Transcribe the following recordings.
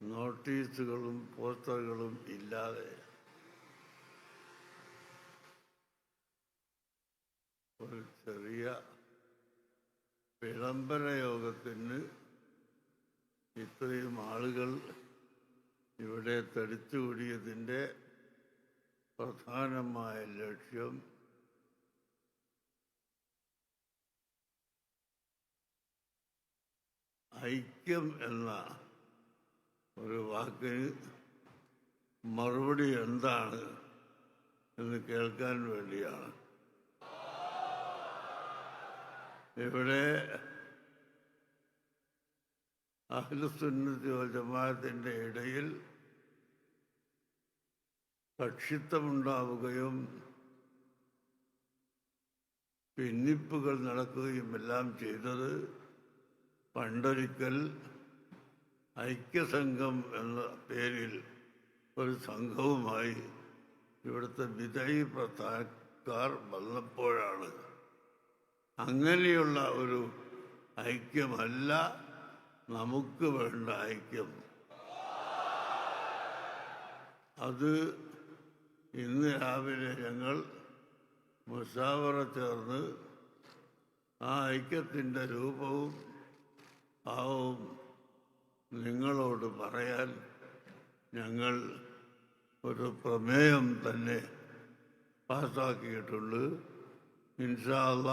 നോട്ടീസുകളും പോസ്റ്ററുകളും ഇല്ലാതെ ഒരു ചെറിയ വിളംബര യോഗത്തിന് ഇത്രയും ആളുകൾ ഇവിടെ തടിച്ചുകൂടിയതിന്റെ പ്രധാനമായ ലക്ഷ്യം ഐക്യം എന്ന ഒരു വാക്കിന് മറുപടി എന്താണ് എന്ന് കേൾക്കാൻ വേണ്ടിയാണ്. ഇവിടെ അഖിലുസുന്നത്തി ജമാഅത്തിന്റെ ഇടയിൽ കക്ഷിത്വമുണ്ടാവുകയും പിന്നിപ്പുകൾ നടക്കുകയും എല്ലാം ചെയ്തത് പണ്ടൊരിക്കൽ ഐക്യസംഘം എന്ന പേരിൽ ഒരു സംഘവുമായി ഇവിടുത്തെ വിജയ് പ്രസ്ഥാനക്കാർ വന്നപ്പോഴാണ്. അങ്ങനെയുള്ള ഒരു ഐക്യമല്ല നമുക്ക് വേണ്ട ഐക്യം. അത് ഇന്ന് രാവിലെ ഞങ്ങൾ മുസാവറ ചേർന്ന് ആ ഐക്യത്തിന്റെ രൂപവും ഭാവവും നിങ്ങളോട് പറയാൻ ഞങ്ങൾ ഒരു പ്രമേയം തന്നെ പാസ്സാക്കിയിട്ടുണ്ട്. ഇൻഷാല്ല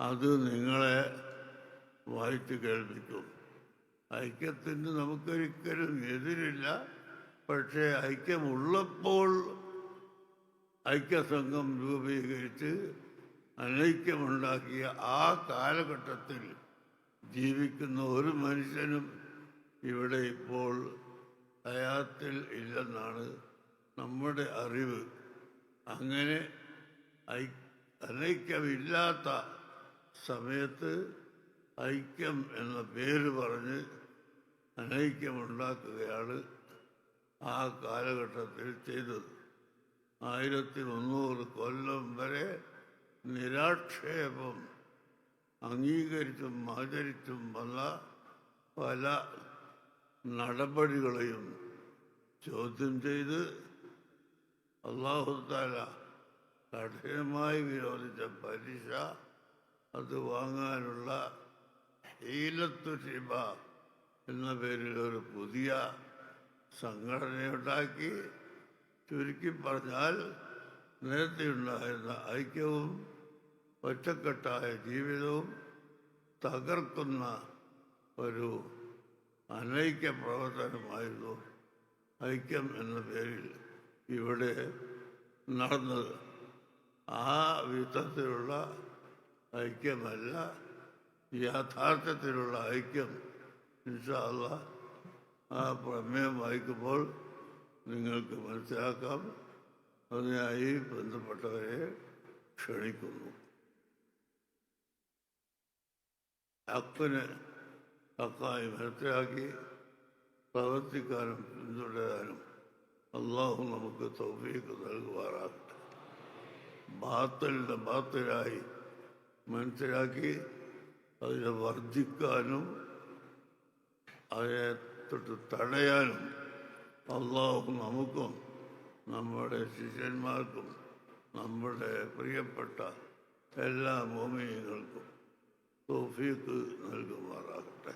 അത് നിങ്ങളെ വായിച്ചു കേൾപ്പിക്കും. ഐക്യത്തിന് നമുക്കൊരിക്കലും എതിരില്ല. പക്ഷേ ഐക്യമുള്ളപ്പോൾ ഐക്യസംഘം രൂപീകരിച്ച് അനൈക്യമുണ്ടാക്കിയ ആ കാലഘട്ടത്തിൽ ജീവിക്കുന്ന ഒരു മനുഷ്യനും ഇവിടെ ഇപ്പോൾ ഹയാത്തിൽ ഇല്ലെന്നാണ് നമ്മുടെ അറിവ്. അങ്ങനെ അനൈക്യമില്ലാത്ത സമയത്ത് ഐക്യം എന്ന പേര് പറഞ്ഞ് അനൈക്യമുണ്ടാക്കുകയാണ് ആ കാലഘട്ടത്തിൽ ചെയ്തത്. ആയിരത്തി മുന്നൂറ് കൊല്ലം വരെ നിരാക്ഷേപം അംഗീകരിച്ചും ആചരിച്ചും വന്ന പല നടപടികളെയും ചോദ്യം ചെയ്ത് അള്ളാഹുത്താല കഠിനമായി വിരോധിച്ച പലിശ അത് വാങ്ങാനുള്ള ഹീലത്തു ഷിബ എന്ന പേരിൽ ഒരു പുതിയ സംഘടനയുണ്ടാക്കി. ചുരുക്കി പറഞ്ഞാൽ നേരത്തെ ഉണ്ടായിരുന്ന ഐക്യവും ഒറ്റക്കെട്ടായ ജീവിതവും തകർക്കുന്ന ഒരു അനൈക്യ പ്രവർത്തനമായിരുന്നു. ഐക്യം എന്ന പേരിൽ ഇവിടെ നടന്നത്. ആ വിധത്തിലുള്ള ഐക്യമല്ല യാഥാർത്ഥ്യത്തിലുള്ള ഐക്യം. ഇൻഷാല്ല ആ പ്രമേയം വായിക്കുമ്പോൾ നിങ്ങൾക്ക് മനസ്സിലാക്കാം. അതിനായി ബന്ധപ്പെട്ടവരെ ക്ഷണിക്കുന്നു. ഹക്കിന് ഹക്കായി മനസ്സിലാക്കി പ്രവർത്തിക്കാനും പിന്തുടരാനും അള്ളാഹു നമുക്ക് തൗഫീക്ക് നൽകുവാറാകട്ടെ ബാത്തലിന്റെ ബാത്തലായി മനസ്സിലാക്കി അതിനെ വർദ്ധിക്കാനും അതിനെ തൊട്ട് തടയാനും അള്ളാഹു നമുക്കും നമ്മുടെ ശിഷ്യന്മാർക്കും നമ്മുടെ പ്രിയപ്പെട്ട എല്ലാ മോമിനികൾക്കും തോഫീക്ക് നൽകുമാറാകട്ടെ.